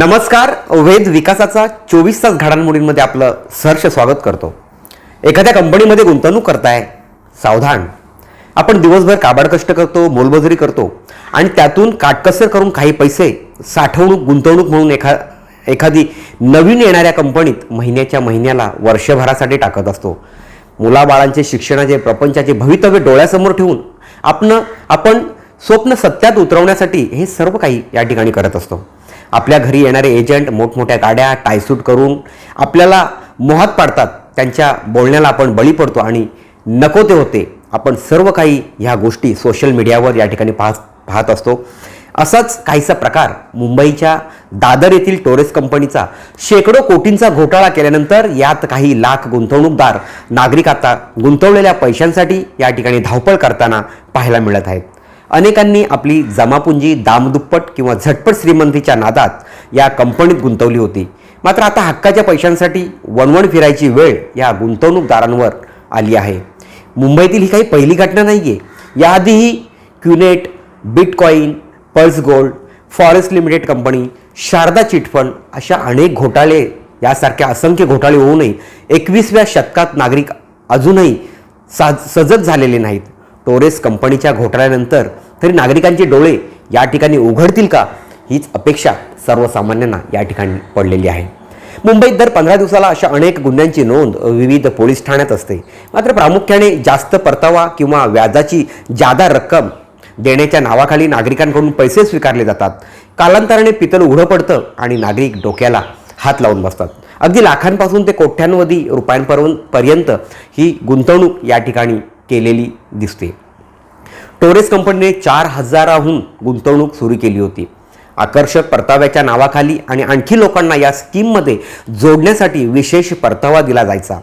नमस्कार वेद विकासाचा चोवीस तास घडामोडींमध्ये आपलं सहर्ष स्वागत करतो. एखाद्या कंपनीमध्ये गुंतवणूक करताय सावधान. आपण दिवसभर काबाड कष्ट करतो मोलबजुरी करतो आणि त्यातून काटकसर करून काही पैसे साठवणूक गुंतवणूक म्हणून एखा एखादी नवीन येणाऱ्या कंपनीत महिन्याच्या महिन्याला वर्षभरासाठी टाकत असतो. मुलाबाळांचे शिक्षणाचे प्रपंचाचे भवितव्य डोळ्यासमोर ठेवून आपण आपण स्वप्न सत्यात उतरवण्यासाठी हे सर्व काही या ठिकाणी करत असतो. आपल्या घरी येणारे एजंट मोठमोठ्या गाड्या टायसूट करून आपल्याला मोहात पाडतात. त्यांच्या बोलण्याला आपण बळी पडतो आणि नको ते होते. आपण सर्व काही ह्या गोष्टी सोशल मीडियावर या ठिकाणी पाहत पाहत असतो. असाच काहीसा प्रकार मुंबईच्या दादर येथील टोरेस कंपनीचा शेकडो कोटींचा घोटाळा केल्यानंतर यात काही लाख गुंतवणूकदार नागरिक आता गुंतवलेल्या पैशांसाठी या ठिकाणी धावपळ करताना पाहायला मिळत आहेत. अनेकांनी आपली जमापुंजी दामदुप्पट किंवा झटपट श्रीमंतीच्या नादात या कंपनीत गुंतवली होती. मात्र आता हक्काच्या पैशांसाठी वणवण फिरायची वेळ या गुंतवणूकदारांवर आली आहे. मुंबईतील ही काही पहिली घटना नाही आहे याआधीही QNet Bitcoin Pulse Gold Forest limited company Sharda chit fund अशा अनेक घोटाळे यासारख्या असंख्य घोटाळे होऊनही एकवीसव्या शतकात नागरिक अजूनही साज सजग झालेले नाहीत. टोरेस कंपनीच्या घोटाळ्यानंतर तरी नागरिकांचे डोळे या ठिकाणी उघडतील का? हीच अपेक्षा सर्वसामान्यांना या ठिकाणी पडलेली आहे. मुंबईत दर पंधरा दिवसाला अशा अनेक गुन्ह्यांची नोंद विविध पोलीस ठाण्यात असते. मात्र प्रामुख्याने जास्त परतावा किंवा व्याजाची जादा रक्कम देण्याच्या नावाखाली नागरिकांकडून पैसे स्वीकारले जातात. कालांतराने पितल उघडं पडतं आणि नागरिक डोक्याला हात लावून बसतात. अगदी लाखांपासून ते कोट्यांवधी रुपयांपर्यंत ही गुंतवणूक या ठिकाणी केलेली दिसते. टोरेस कंपनीने चार हजाराहून गुंतवणूक सुरू केली होती. आकर्षक परताव्याच्या नावाखाली आणि आणखी लोकांना या स्कीममध्ये जोडण्यासाठी विशेष परतावा दिला जायचा.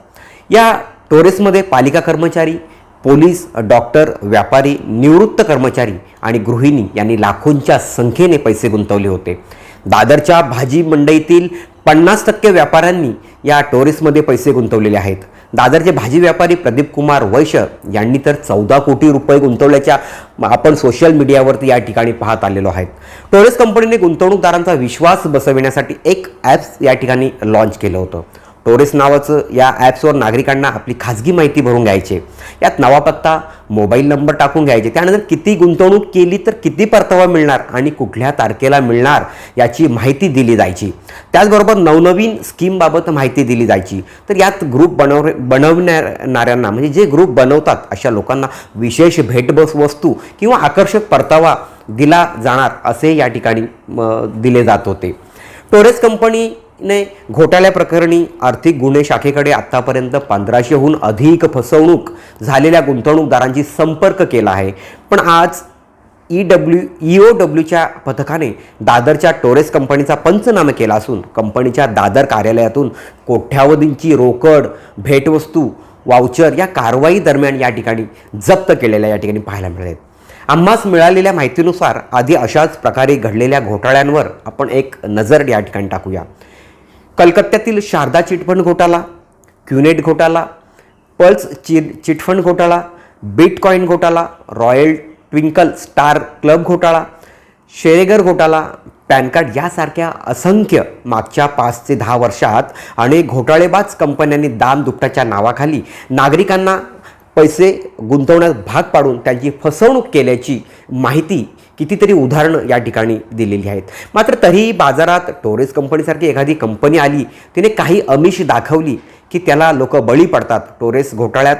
या टोरेसमध्ये पालिका कर्मचारी पोलीस डॉक्टर व्यापारी निवृत्त कर्मचारी आणि गृहिणी यांनी लाखोंच्या संख्येने पैसे गुंतवले होते. दादरच्या भाजी मंडईतील पन्नास टक्के व्यापाऱ्यांनी या टोरेसमध्ये पैसे गुंतवलेले आहेत. दादरचे भाजी व्यापारी प्रदीप कुमार वैश्य यांनी तर चौदा कोटी रुपये गुंतवल्याच्या आपण सोशल मीडियावरती या ठिकाणी पाहत आलेलो आहेत टोरेस कंपनीने गुंतवणूकदारांचा विश्वास बसविण्यासाठी एक ॲप्स या ठिकाणी लॉन्च केलं होतं. टोरेस नावाचं या ॲप्सवर नागरिकांना आपली खाजगी माहिती भरून घ्यायचे. यात नवा पत्ता मोबाईल नंबर टाकून घ्यायचे. त्यानंतर किती गुंतवणूक केली तर किती परतावा मिळणार आणि कुठल्या तारखेला मिळणार याची माहिती दिली जायची. त्याचबरोबर नवनवीन स्कीमबाबत माहिती दिली जायची. तर यात ग्रुप बनव बनवणाऱ्यांना म्हणजे जे ग्रुप बनवतात अशा लोकांना विशेष भेटबस वस्तू किंवा आकर्षक परतावा दिला जाणार असे या ठिकाणी दिले जात होते. टोरेस कंपनी ने घोटाळ्याप्रकरणी आर्थिक गुन्हे शाखेकडे आत्तापर्यंत पंधराशेहून अधिक फसवणूक झालेल्या गुंतवणूकदारांशी संपर्क केला आहे. पण आज ई डब्ल्यू ई ओ डब्ल्यूच्या पथकाने दादरच्या टोरेस कंपनीचा पंचनामा केला असून कंपनीच्या दादर कार्यालयातून कोट्यावधींची रोकड भेटवस्तू वाउचर या कारवाई दरम्यान या ठिकाणी जप्त केलेल्या या ठिकाणी पाहायला मिळेल. आम्हास मिळालेल्या माहितीनुसार आधी अशाच प्रकारे घडलेल्या घोटाळ्यांवर आपण एक नजर या ठिकाणी टाकूया. कलकत्त्यातील शारदा चिटफंड घोटाळा क्युनेट घोटाळा पल्स चिर चिटफंड घोटाळा बिटकॉईन घोटाळा रॉयल ट्विंकल स्टार क्लब घोटाळा शेरेगर घोटाळा पॅन कार्ड यासारख्या असंख्य मागच्या पाच ते दहा वर्षात अनेक घोटाळेबाज कंपन्यांनी दाम दुपटाच्या नावाखाली नागरिकांना पैसे गुंतवण्यात भाग पाडून त्यांची फसवणूक केल्याची माहिती कितीतरी उदाहरणं या ठिकाणी दिलेली आहेत. मात्र तरीही बाजारात टोरेस कंपनीसारखी एखादी कंपनी आली तिने काही अमिष दाखवली की त्याला लोक बळी पडतात. टोरेस घोटाळ्यात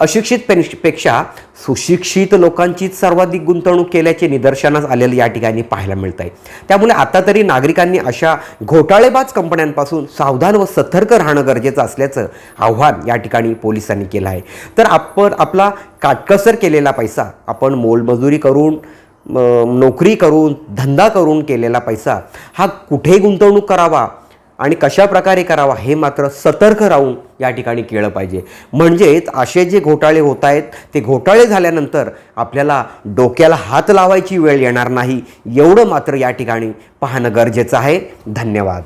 अशिक्षित पेन- पेक्षा सुशिक्षित लोकांचीच सर्वाधिक गुंतवणूक केल्याचे निदर्शनास आलेले या ठिकाणी पाहायला मिळत आहे त्यामुळे आता तरी नागरिकांनी अशा घोटाळेबाज कंपन्यांपासून सावधान व सतर्क राहणं गरजेचं असल्याचं आव्हान या ठिकाणी पोलिसांनी केलं आहे. तर आपण आपला काटकसर केलेला पैसा आपण मोलमजुरी करून नोकरी करून धंदा करून केलेला पैसा हा कुठे गुंतवणूक करावा आणि कशा प्रकारे करावा हे मात्र सतर्क राहून या ठिकाणी केलं पाहिजे. म्हणजेच असे जे घोटाळे होत आहेत ते घोटाळे झाल्यानंतर आपल्याला डोक्याला हात लावायची वेळ येणार नाही. एवढं मात्र या ठिकाणी पाहणं गरजेचं आहे. धन्यवाद.